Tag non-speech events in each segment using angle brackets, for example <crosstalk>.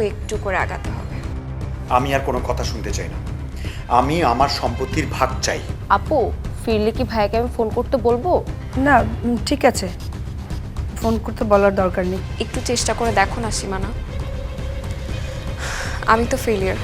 একটু করে আগাতে হবে। আমি আর কোনো কথা শুনতে চাই না। আমি আমার সম্পত্তির ভাগ চাই। আপু ফিরলে কি ভাইয়াকে আমি ফোন করতে বলব? না ঠিক আছে। ফোন করতে বলার দরকার নেই। একটু চেষ্টা করে দেখো না সীমানা। আমি তো ফেলিয়ার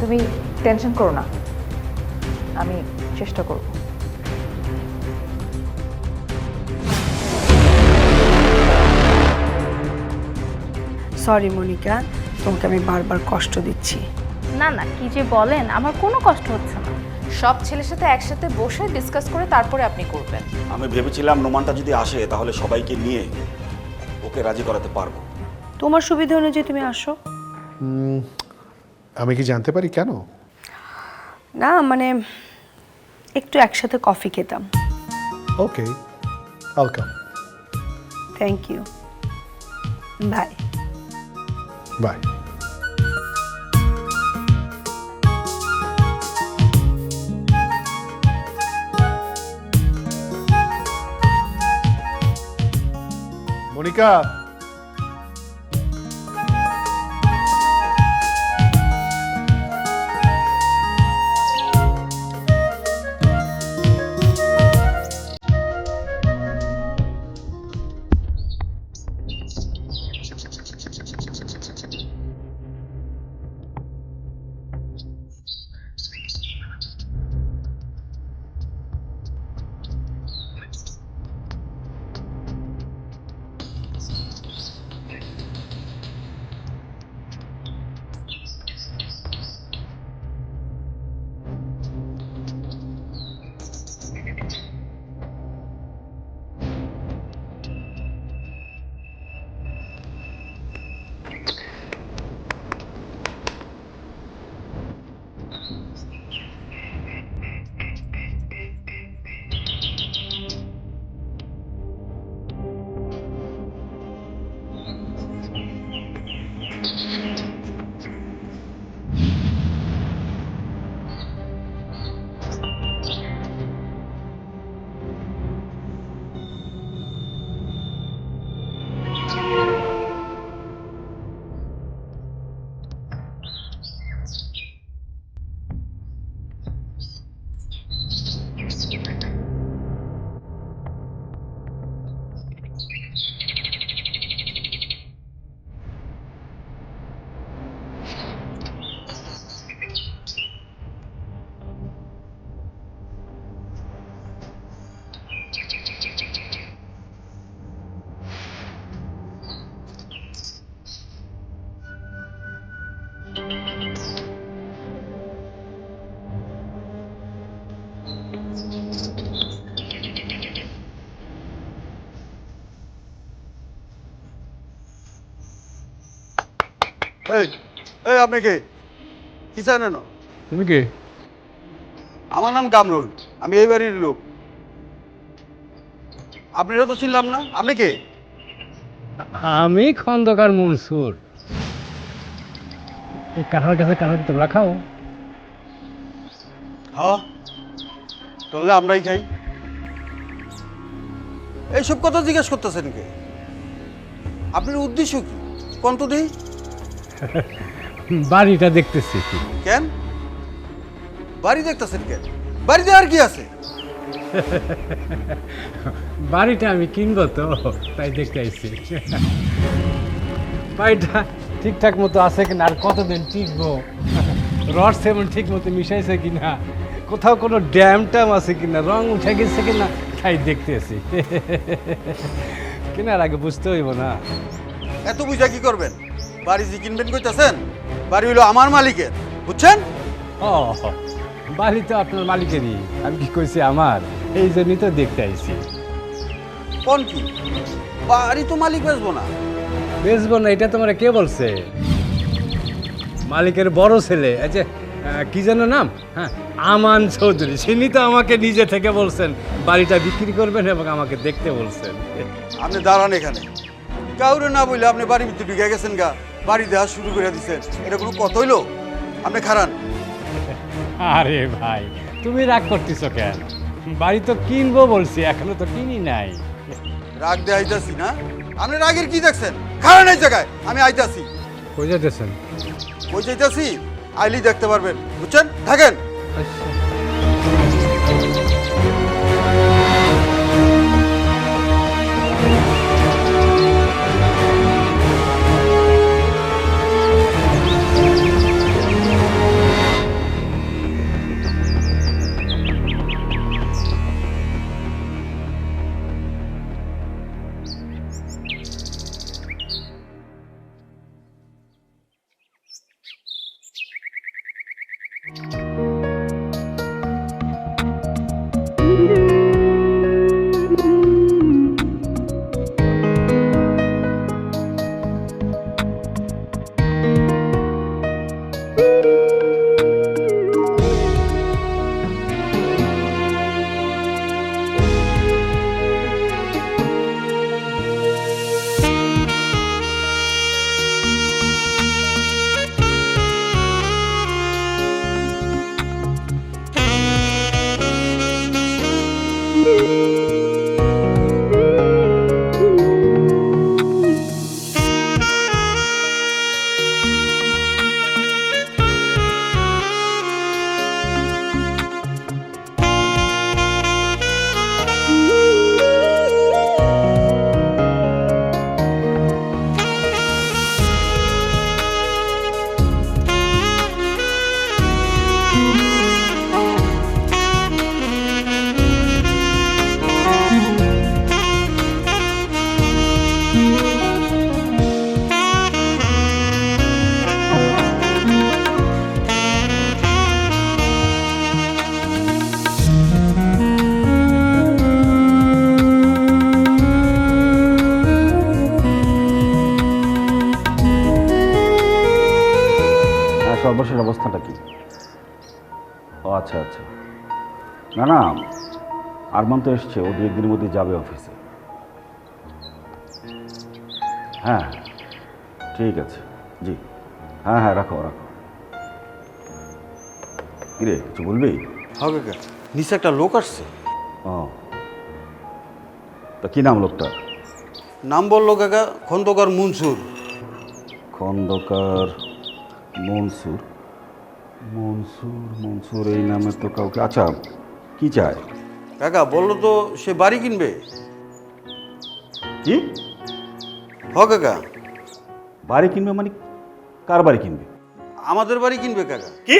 তুমি টেনশন করো না। আমি চেষ্টা করব। সরি মনিকা তোমাকে আমি বারবার কষ্ট দিচ্ছি। না না কি যে বলেন আমার কোনো কষ্ট হচ্ছে না। সব ছেলের সাথে একসাথে বসে ডিসকাস করে তারপরে আপনি করবেন। আমি ভেবেছিলাম নোমানটা যদি আসে তাহলে সবাইকে নিয়ে ওকে রাজি করাতে পারব। তোমার সুবিধা অনুযায়ী তুমি আসো। আমি কি জানতে পারি কেন? না মানে একটু একসাথে কফি খেতাম। Okay welcome thank you bye bye Monika এই এই আপনি কে? কি জানেন তুমি কে? আমার নাম কামরুল আমি এই বাড়ির লোক। আপনারা তো চিনলাম না আপনি কে? আমি খন্দকার মনসুর। এই কাঁঠাল গাছে কাঁঠাল তোমরা খাও? হ্যাঁ তাহলে আমরাই খাই। এইসব কথা জিজ্ঞেস করতেছেন কে? আপনার উদ্দেশ্য কি? কোন তো দিই? <laughs> বাড়িটা দেখতেছি। কেন? বাড়ি দেখতেছেন কেন? বাড়িতে আর কি আছে? <laughs> বাড়িটা আমি কিনবো তো তাই দেখতে আইছি। <laughs> বাড়িটা ঠিকঠাক মতো আছে কিনা আর কতদিন টিকবো? রড সেমন ঠিক মতো মিশাইছে কিনা কোথাও কোনো ড্যাম ট্যাম আছে কিনা রং উঠে গেছে কিনা তাই দেখতে আছি কেনার আগে বুঝতে হইব না। এত বুঝা কি করবেন? বাড়ি যে কিনবেন কইতাছেন বাড়ি হলো আমার মালিকের বুঝছেন? ও বাড়ি তো আপনার মালিকেরই আমি কি কইছি আমার? এই জন্যই তো দেখতে আইছি। কোন কি? বাড়ি তো মালিক বেচবো না। বেচবো না এটা তোমার কে বলছে? মালিকের বড় ছেলে এই যে কি যেন নাম? হ্যাঁ আমান চৌধুরী তিনি তো আমাকে নিজে থেকে বলছেন বাড়িটা বিক্রি করবেন এবং আমাকে দেখতে বলছেন। আপনি দাঁড়ান এখানে। কাউরে না বললে আপনি বাড়ি ভিতরে ঢুকে গেছেন গা। বাড়ি দেওয়া শুরু করে দিচ্ছেন এটা কোনো কথা হইল? আপনি খারান। আরে ভাই তুমি রাগ করতেছ কেন? বাড়ি তো কিনবো বলছি এখনও তো কিনি নাই। রাগ দেখাইতেছি না? আপনি রাগের কি দেখছেন? খারাপ এই জায়গায় আমি আইতাছি। কই যেতেছেন কই যাইতাছি? আইলি দেখতে পারবেন বুঝছেন? থাকেন। আচ্ছা। না না। আরমান তো এসছে ও দু একদিনের মধ্যে যাবে অফিসে। হ্যাঁ ঠিক আছে। জি। হ্যাঁ হ্যাঁ রাখো রাখো। কিরে কিছু বলবি? হবে কে নিচে একটা লোক আসছে। ও। তা কী নাম লোকটা নাম বলল কাকা খন্দকার মনসুর। খন্দকার মনসুর? মনসুর মনসুর এই নামে তো কাউকে আচ্ছা কি চায়? কাকা বলল তো সে বাড়ি কিনবে। কি? হ কাকা। বাড়ি কিনবে মানে কার বাড়ি কিনবে? আমাদের বাড়ি কিনবে কাকা। কি?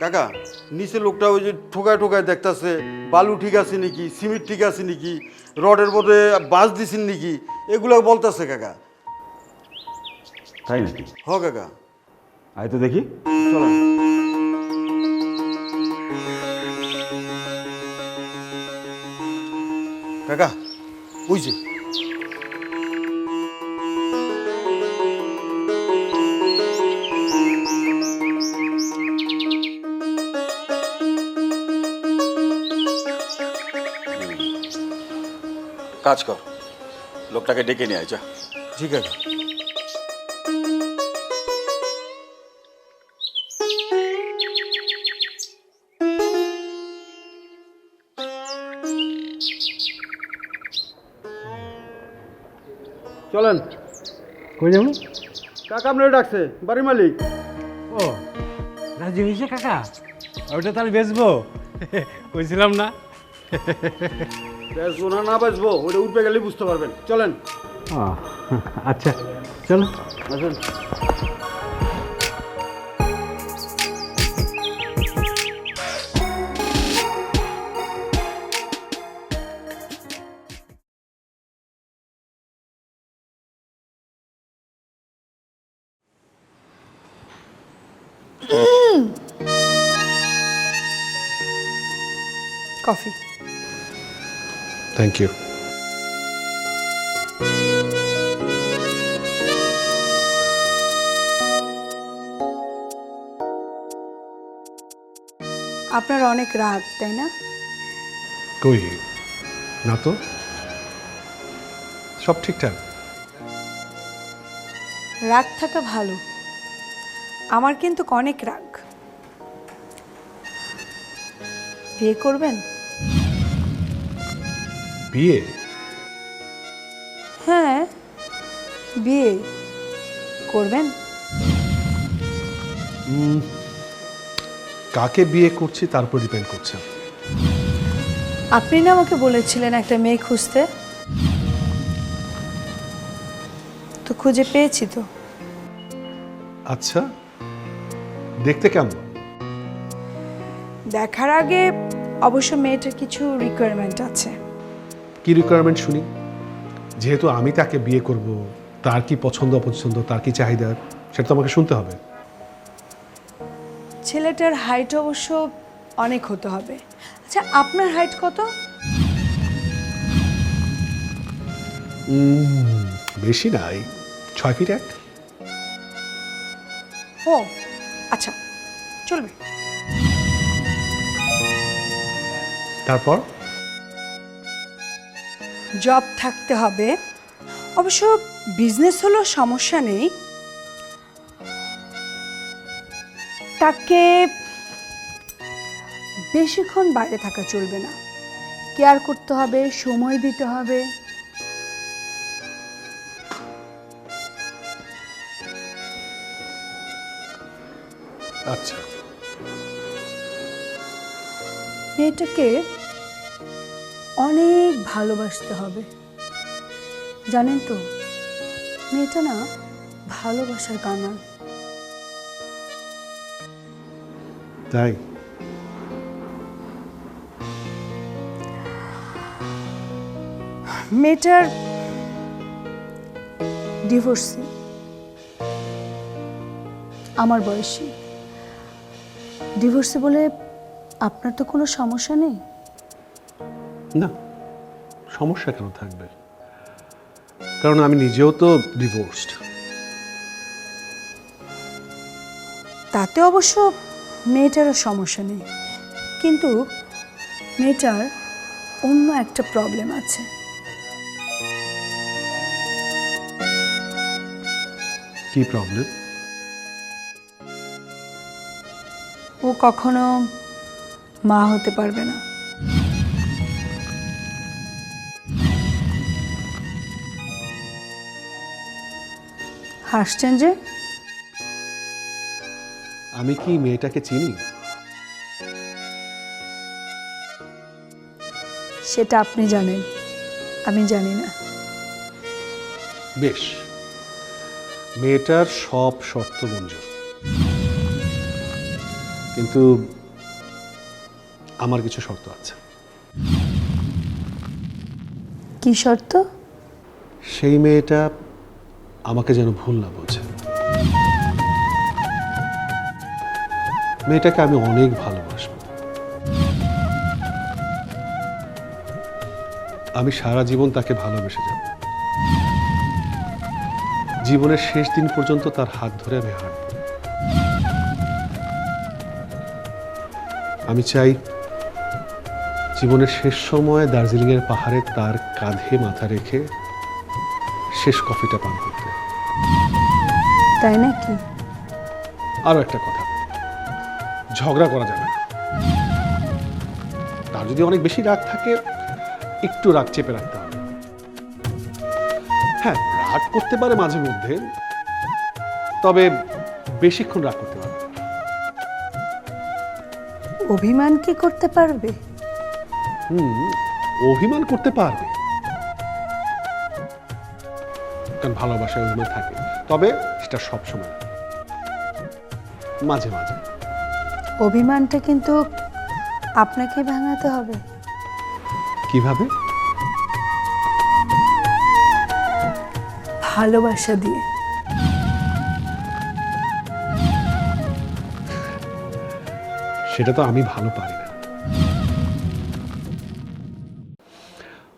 কাকা নিচে লোকটা ওই যে ঠোকায় ঠোকায় দেখতাছে বালু ঠিক আছে নাকি সিমেন্ট ঠিক আছে নাকি রডের মধ্যে বাঁশ দিছেন নাকি এগুলো বলতেছে কাকা। তাই নাকি? হ কাকা। আয় তো দেখি। চলেন। কাকা ওই যে। কাজ কর লোকটাকে ডেকে নিয়ে আয় যা। ঠিক আছে। চলেন। কই যাব? কাকা আপনার ডাকছে বাড়ির মালিক। ও রাজি হয়েছে কাকা? ওটা তাহলে বেচবো? কইছিলাম না। বেসবো না না বেসবো ওটা উঠবে গেলে বুঝতে পারবেন। চলেন। আচ্ছা চলো। আসেন। কফি থ্যাংক ইউ আপনার অনেক রাগ তাই না? কই? না তো? সব ঠিকঠাক? রাগ থাকা ভালো। আমার কিন্তু অনেক রাগ। বিয়ে করবেন? বিয়ে? হ্যাঁ। বিয়ে করবেন? কাকে বিয়ে করছি তার উপর ডিপেন্ড করছে। আপনি না আমাকে বলেছিলেন একটা মেয়ে খুঁজতে? তো খুঁজে পেয়েছি তো। আচ্ছা দেখতে কেমন? দেখার আগে অবশ্য মেয়েটার কিছু রিকোয়ারমেন্ট আছে। কি রিকোয়ারমেন্ট শুনি? যেহেতু আমি তাকে বিয়ে করব তার কি পছন্দ অপছন্দ তার কি চাহিদা সেটা তো আমাকে শুনতে হবে। ছেলেটার হাইট অবশ্য অনেক হতে হবে। আচ্ছা আপনার হাইট কত? বেশি নাই ছয় ফিট এক। ও আচ্ছা চলবে। তারপর? জব থাকতে হবে। অবশ্য বিজনেস হলো সমস্যা নেই। তাকে বেশিক্ষণ বাইরে থাকা চলবে না। কেয়ার করতে হবে সময় দিতে হবে। আচ্ছা। মেয়েটাকে অনেক ভালোবাসতে হবে। জানেন তো মেয়েটা না ভালোবাসার কাঙাল তাই? মেয়েটার ডিভোর্সি আমার বয়সী। ডিভোর্সি বলে আপনার তো কোনো সমস্যা নেই? না সমস্যা কেন থাকবে? কারণ আমি নিজেও তো ডিভোর্সড। তাতে অবশ্য মেয়েটারও সমস্যা নেই। কিন্তু মেয়েটার অন্য একটা প্রবলেম আছে। কি প্রবলেম? ও কখনো মা হতে পারবে না। হাসছেন যে? আমি কি মেয়েটাকে চিনি? সেটা আপনি জানেন। আমি জানি না। বেশ। মেয়েটার সব শর্ত মঞ্জুর। কিন্তু আমার কিছু শর্ত আছে। কি শর্ত? সেই মেয়েটা আমাকে যেন ভুল না বোঝে। মেয়েটাকে আমি অনেক ভালোবাসবো। আমি সারা জীবন তাকে ভালোবেসে যাব। জীবনের শেষ দিন পর্যন্ত তার হাত ধরে আমি হাঁটব। আমি চাই জীবনের শেষ সময়ে দার্জিলিংয়ের পাহাড়ে তার কাঁধে মাথা রেখে শেষ কফিটা পান করতে। তাই নাকি? আরও একটা কথা। ঝগড়া করা যাবে না। তার যদি অনেক বেশি রাগ থাকে একটু রাগ চেপে রাখতে হবে। হ্যাঁ রাগ করতে পারে মাঝে মধ্যে তবে বেশিক্ষণ রাগ করতে। অভিমান কি করতে পারবে? হুম অভিমান করতে পারবে। কারণ ভালোবাসায় অভিমান থাকে। তবে সেটা সবসময়। মাঝে মাঝে। অভিমানটা কিন্তু আপনাকে ভাঙাতে হবে। কীভাবে? ভালোবাসা দিয়ে। সেটা তো আমি ভালো পারি না।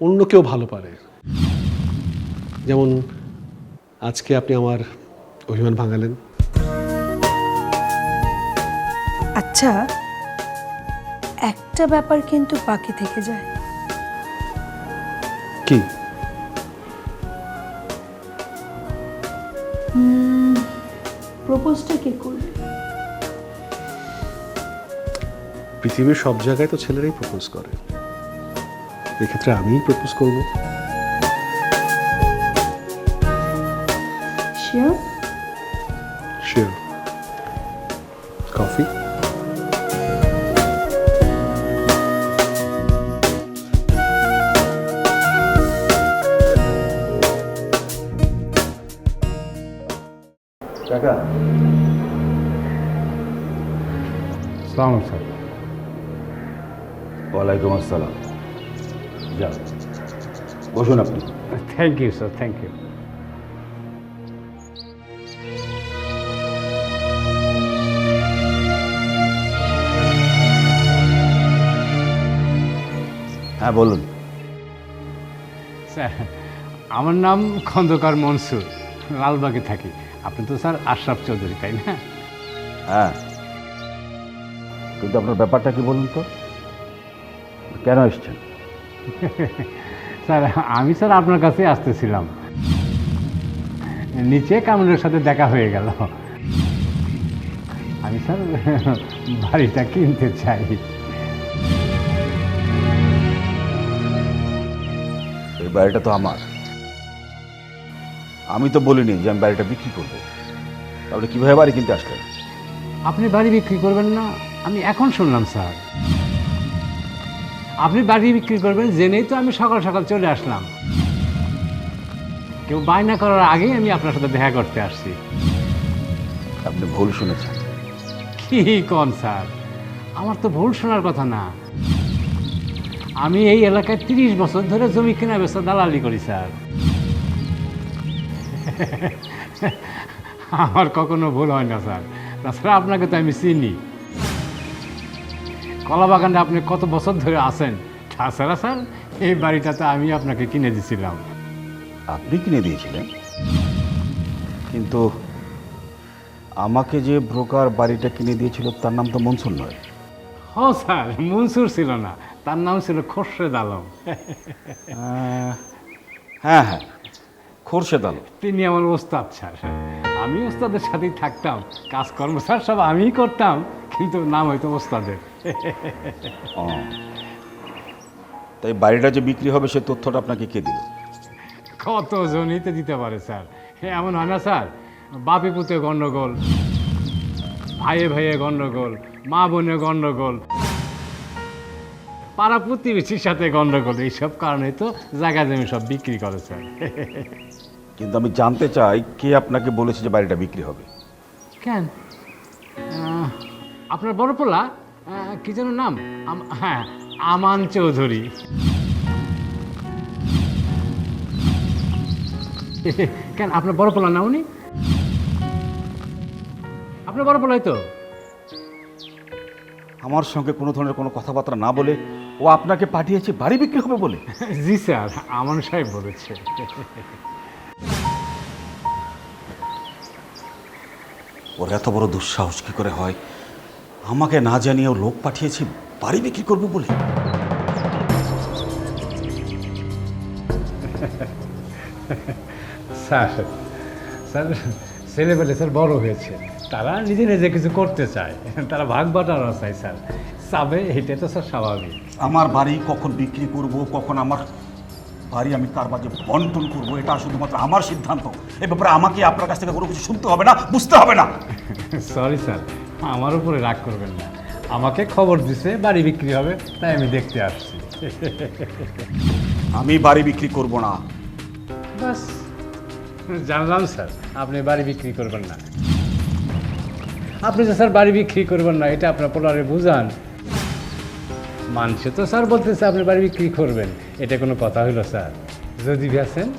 অন্য কেউ ভালো পারে। যেমন আজকে আপনি আমার অভিমান ভাঙালেন। আচ্ছা একটা ব্যাপার কিন্তু বাকি থেকে যায়। কি? প্রপোজটা কে করবে? পৃথিবীর সব জায়গায় তো ছেলেরাই প্রপোজ করে। এক্ষেত্রে আমিই প্রপোজ করব। শিওর কফি কাকা। সালাম স্যার। ওয়ালাইকুম আসসালাম। যা বসুন আপনি। Thank you sir thank you হ্যাঁ বলুন। স্যার আমার নাম খন্দকার মনসুর। লালবাগে থাকি। আপনি তো স্যার আশরাফ চৌধুরী তাই না? হ্যাঁ। কিন্তু আপনার ব্যাপারটা কি বলুন তো? কেন এসছেন? <laughs> স্যার আমি স্যার আপনার কাছে আসতেছিলাম। নিচে কামরের সাথে দেখা হয়ে গেল। আমি স্যার বাড়িটা কিনতে চাই। এই বাড়িটা তো আমার। আমি তো বলিনি যে আমি বাড়িটা বিক্রি করব। তাহলে কীভাবে বাড়ি কিনতে আসলেন? আপনি বাড়ি বিক্রি করবেন না আমি এখন শুনলাম স্যার। আপনি বাড়ি বিক্রি করবেন জেনেই তো আমি সকাল সকাল চলে আসলাম। কেউ বায়না করার আগেই আমি আপনার সাথে দেখা করতে আসছি। আপনি ভুল শুনেছেন। কি কন স্যার? আমার তো ভুল শোনার কথা না। আমি এই এলাকায় তিরিশ বছর ধরে জমি কেনা বেচা দালালি করি স্যার। <laughs> আমার কখনো ভুল হয় না স্যার। তাছাড়া আপনাকে তো আমি চিনি। কলা বাগানে আপনি কত বছর ধরে আছেন? তাছাড়া স্যার এই বাড়িটা তো আমি আপনাকে কিনে দিছিলাম আপনি কিনে দিয়েছিলেন? কিন্তু আমাকে যে ব্রোকার বাড়িটা কিনে দিয়েছিল তার নাম তো মনসুর নয়। হ স্যার মনসুর ছিল না। তার নাম ছিল খোরশেদ আলম। আহ, হ্যাঁ হ্যাঁ খোরশেদ আলম। তিনি আমার ওস্তাদ স্যার। আমি ওস্তাদের সাথেই থাকতাম কাজকর্ম স্যার সব আমিই করতাম। কিন্তু নাম হয়তো ওস্তাদের ও। তাই বাড়িটা যে বিক্রি হবে সে তথ্যটা আপনাকে কে দিল? কত জনিতে দিতে পারে স্যার? এমন হয় না স্যার? বাপে পুতে গণ্ডগোল ভাইয়ে ভাইয়ে গণ্ডগোল মা বোনে গণ্ডগোল পাড়া প্রতিবেশীর সাথে গণ্ডগোল এইসব কারণে তো জায়গা জমি সব বিক্রি করে স্যার। কিন্তু আমি জানতে চাই কে আপনাকে বলেছে যে বাড়িটা বিক্রি হবে। কেন? আপনার বড় পোলা? কি যেন নাম? হ্যাঁ আমান চৌধুরী। কেন আপনার বড় পোলা না উনি? আপনার বড় পোলাই তো? আমার সঙ্গে কোনো ধরনের কোনো কথাবার্তা না বলে ও আপনাকে পাঠিয়েছে বাড়ি বিক্রি হবে বলে? জি স্যার আমান সাহেব বলেছে। ওর এত বড় দুঃসাহস কি করে হয়? আমাকে না জানিয়েও লোক পাঠিয়েছে বাড়ি বিক্রি করব বলে? <laughs> স্যার স্যার ছেলেবেলে স্যার বড় হয়েছে। তারা নিজে নিজে কিছু করতে চায়। তারা ভাগ বাটারও চায় স্যার। চাবে এটা তো স্যার স্বাভাবিক। আমার বাড়ি কখন বিক্রি করব কখন আমার বাড়ি আমি তার মাঝে বন্টন করব এটা শুধুমাত্র আমার সিদ্ধান্ত। এ ব্যাপারে আমাকে আপনার কাছ থেকে কোনো কিছু শুনতে হবে না বুঝতে হবে না। <laughs> Sorry sir. আমার উপরে রাগ করবেন না। আমাকে খবর দিছে বাড়ি বিক্রি হবে তাই আমি দেখতে আসছি। আমি বাড়ি বিক্রি করব না। বাস। জানলাম স্যার আপনি বাড়ি বিক্রি করবেন না। আপনি যে স্যার বাড়ি বিক্রি করবেন না এটা আপনার পোলারে বুঝান। মানছে তো স্যার বলতেছে আপনি বাড়ি বিক্রি করবেন। এটা কোনো কথা হইল স্যার। যদি বেছেন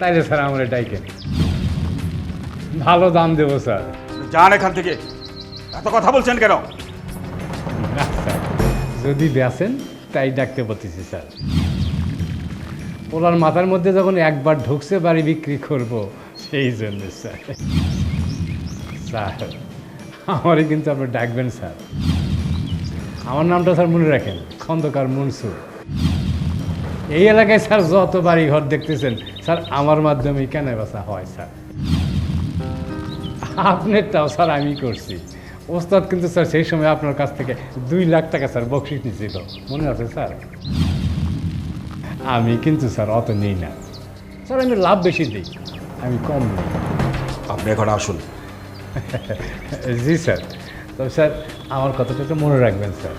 তাইলে স্যার আমার ডাইকেন। ভালো দাম দেবো স্যার। যান এখান থেকে। এত কথা বলছেন কেন? যদি বেছেন তাই ডাকতে বলতেছি, স্যার। পোলার মাথার মধ্যে যখন একবার ঢুকছে বাড়ি বিক্রি করব, সেই জন্য, স্যার। স্যার আমারই কিন্তু আপনি ডাকবেন, স্যার। আমার নামটা, স্যার, মনে রাখেন, খন্দকার মনসুর। এই এলাকায়, স্যার, যত বাড়ি ঘর দেখতেছেন, স্যার, আমার মাধ্যমে কেন বাসা হয়, স্যার? আপনারটাও, স্যার, আমি করছি। ওস্তাদ কিন্তু স্যার সেই সময় আপনার কাছ থেকে দুই লাখ টাকা স্যার বকশিস নিয়েছিল মনে আছে স্যার? আমি কিন্তু স্যার অত নেই না। স্যার আমি লাভ বেশি দিই আমি কম নিই। আপনি এখন আসুন। জি স্যার। তবে স্যার আমার কথাটা একটু মনে রাখবেন স্যার।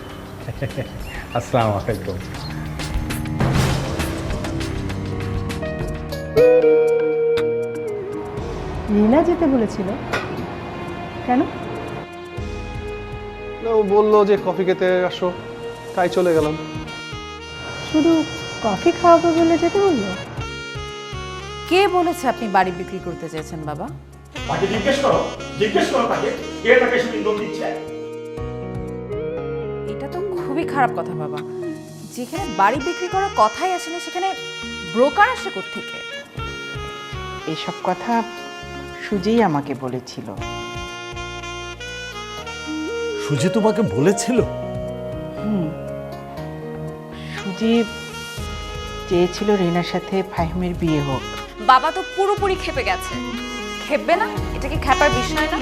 আসসালামু আলাইকুম। রিনা যেতে বলেছিল। কেন? ও বলল যে কফি খেতে আসো। তাই চলে গেলাম। শুধু কফি খাওয়াবো বলে যেতে বলল? কে বলেছে আপনি বাড়ি বিক্রি করতে চেয়েছেন বাবা? তাকে জিজ্ঞেস করো। জিজ্ঞেস করো তাকে। কে তাকে সে ইন্ধন দিচ্ছে? এটা তো খুবই খারাপ কথা বাবা। যেখানে বাড়ি বিক্রি করার কথাই আসেনি সেখানে ব্রোকার আসে থেকে এসব কথা সুজেই আমাকে বলেছিল। সুজি তোমাকে বলেছিল? সুজি চেয়েছিল রিনার সাথে ফাহিমের বিয়ে হোক। বাবা তো পুরোপুরি খেপে গেছে। খেপবে না? এটা কি খেপার বিষয় না?